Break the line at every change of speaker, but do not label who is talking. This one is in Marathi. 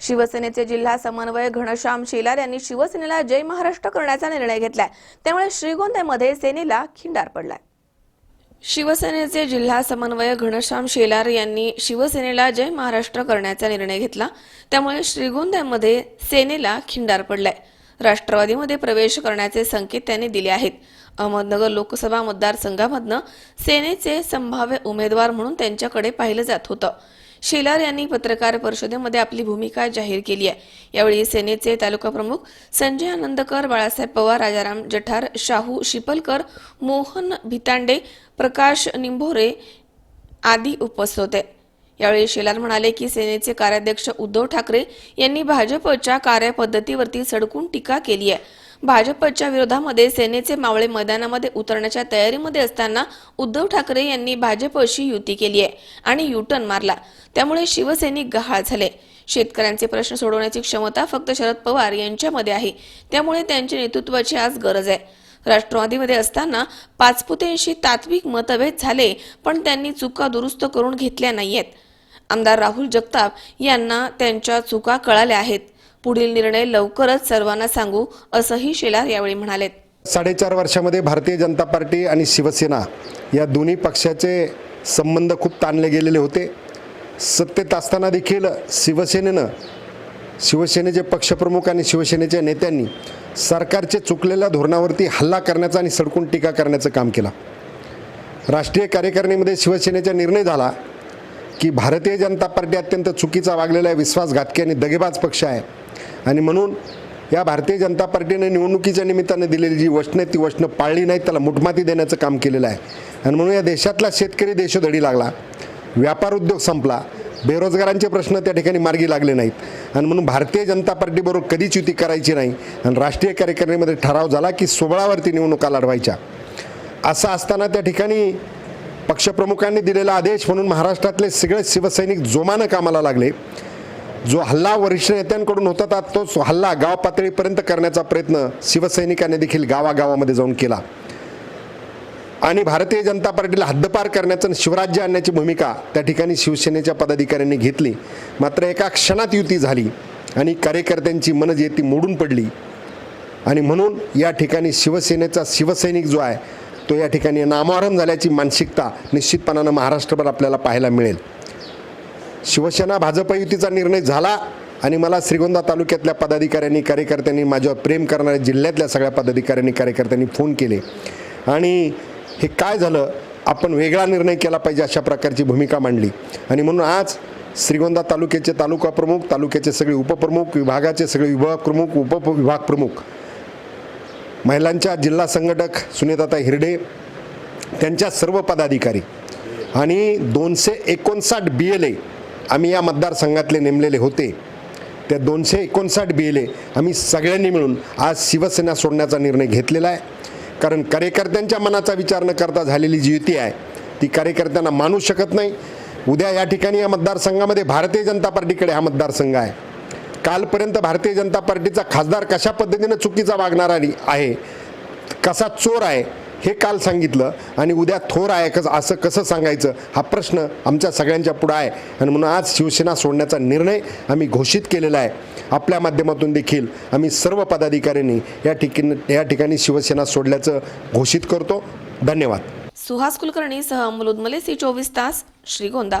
शिवसेनेचे जिल्हा समन्वय घनश्याम शेलार यांनी शिवसेनेला जय महाराष्ट्र करण्याचा निर्णय घेतलाय. त्यामुळे श्रीगोंद्यामध्ये सेनेला खिंडार पडलाय. शिवसेनेचे जिल्हा समन्वय घनश्याम शेलार यांनी शिवसेनेला जय महाराष्ट्र करण्याचा निर्णय घेतला. त्यामुळे श्रीगोंद्यामध्ये सेनेला खिंडार पडलाय. राष्ट्रवादीमध्ये प्रवेश करण्याचे संकेत त्यांनी दिले आहेत. अहमदनगर लोकसभा मतदारसंघामधनं सेनेचे संभाव्य उमेदवार म्हणून त्यांच्याकडे पाहिलं जात होतं. शेलार यांनी पत्रकार परिषदेमध्ये आपली भूमिका जाहीर केली आहे. यावेळी सेनेचे तालुका प्रमुख संजय आनंदकर बाळासाहेब पवार राजाराम जठार शाहू शिपलकर मोहन भितांडे प्रकाश निंभोरे आदी उपस्थित होते. यावेळी शेलार म्हणाले की सेनेचे कार्याध्यक्ष उद्धव ठाकरे यांनी भाजपच्या कार्यपद्धतीवरती सडकून टीका केली आहे. भाजपच्या विरोधामध्ये सेनेचे मावळे मैदानामध्ये उतरण्याच्या तयारीमध्ये असताना उद्धव ठाकरे यांनी भाजपशी युती केली आहे आणि युटर्न मारला. त्यामुळे शिवसैनिक गहाळ झाले. शेतकऱ्यांचे प्रश्न सोडवण्याची क्षमता फक्त शरद पवार यांच्यामध्ये आहे. त्यामुळे त्यांच्या नेतृत्वाची आज गरज आहे. राष्ट्रवादीमध्ये असताना पाचपुतेंशी तात्विक मतभेद झाले पण त्यांनी चुका दुरुस्त करून घेतल्या नाहीयेत. आमदार राहुल जगताप यांना त्यांच्या चुका कळाल्या आहेत. पुढील निर्णय लवकरच सर्वांना सांगू असंही शेलार यावेळी म्हणाले
साडेचार वर्षामध्ये भारतीय जनता पार्टी आणि शिवसेना या दोन्ही पक्षाचे संबंध खूप ताणले गेलेले होते. सत्तेत असताना देखील शिवसेनेनं शिवसेनेचे पक्षप्रमुख आणि शिवसेनेच्या नेत्यांनी सरकारचे चुकलेल्या धोरणावरती हल्ला करण्याचा आणि सडकून टीका करण्याचं काम केलं. राष्ट्रीय कार्यकारिणीमध्ये शिवसेनेचा निर्णय झाला. की भारतीय जनता पार्टी अत्यंत चुकीचा वागलेला आहे विश्वासघातकी आणि दगेबाज पक्ष आहे. आणि म्हणून या भारतीय जनता पार्टीने निवडणुकीच्या निमित्ताने दिलेली जी वचनं ती वचनं पाळली नाहीत त्याला मुठमाती देण्याचं काम केलेलं आहे. आणि म्हणून या देशातला शेतकरी देशोधडी लागला. व्यापार उद्योग संपला. बेरोजगारांचे प्रश्न त्या ठिकाणी मार्गी लागले नाहीत. आणि म्हणून भारतीय जनता पार्टीबरोबर कधीच युती करायची नाही. आणि राष्ट्रीय कार्यकारिणीमध्ये ठराव झाला की सोबळावरती निवडणुका लढवायच्या. असं असताना त्या ठिकाणी पक्षप्रमुखांनी दिलेला आदेश म्हणून महाराष्ट्रातले सगळे शिवसैनिक जोमानं कामाला लागले. जो हल्ला वरिष्ठ नेत्यांकडून होता तोच हल्ला गाव पातळीपर्यंत करण्याचा प्रयत्न शिवसैनिकांनी देखील गावागावामध्ये जाऊन केला. आणि भारतीय जनता पार्टीला हद्दपार करण्याचं शिवराज्य आणण्याची भूमिका त्या ठिकाणी शिवसेनेच्या पदाधिकाऱ्यांनी घेतली. मात्र एका क्षणात युती झाली आणि कार्यकर्त्यांची मन जी ती मोडून पडली. आणि म्हणून या ठिकाणी शिवसेनेचा शिवसैनिक जो आहे तो या ठिकाणी नामोहरम झाल्याची मानसिकता निश्चितपणानं महाराष्ट्रभर आपल्याला पाहायला मिळेल. शिवसेना भाजप युतीचा निर्णय झाला आणि मला श्रीगोंदा तालुक्यातल्या पदाधिकाऱ्यांनी कार्यकर्त्यांनी माझ्यावर प्रेम करणाऱ्या जिल्ह्यातल्या सगळ्या पदाधिकाऱ्यांनी कार्यकर्त्यांनी फोन केले. आणि हे काय झालं? आपण वेगळा निर्णय केला पाहिजे अशा प्रकारची भूमिका मांडली. आणि म्हणून आज श्रीगोंदा तालुक्याचे तालुका प्रमुख तालुक्याचे सगळे उपप्रमुख विभागाचे सगळे विभाग प्रमुख उपविभाग प्रमुख महिलांच्या जिल्हा संघटक सुनीताता हिरडे त्यांच्या सर्व पदाधिकारी आणि दोनशे एकोणसाठ बी एल ए आम्ही या मतदारसंघातले नेमलेले होते. त्या दोनशे एकोणसाठ बी एल ए आम्ही सगळ्यांनी मिळून आज शिवसेना सोडण्याचा निर्णय घेतलेला आहे. कारण कार्यकर्त्यांच्या मनाचा विचार न करता झालेली जी युती आहे ती कार्यकर्त्यांना मानू शकत नाही. उद्या या ठिकाणी या मतदारसंघामध्ये भारतीय जनता पार्टीकडे हा मतदारसंघ आहे. कालपर्यंत भारतीय जनता पार्टीचा खासदार कशा पद्धतीनं चुकीचा वागणारा आहे कसा चोर आहे हे काल सांगितलं आणि उद्या थोर आहे कसं असं कसं सांगायचं हा प्रश्न आमच्या सगळ्यांच्या पुढं आहे. आणि म्हणून आज शिवसेना सोडण्याचा निर्णय आम्ही घोषित केलेला आहे. आपल्या माध्यमातून देखील आम्ही सर्व पदाधिकाऱ्यांनी या ठिकाणी या ठिकाणी शिवसेना सोडल्याचं घोषित करतो. धन्यवाद.
सुहास कुलकर्णी सह अमोल सी चोवीस तास श्रीगोंदा.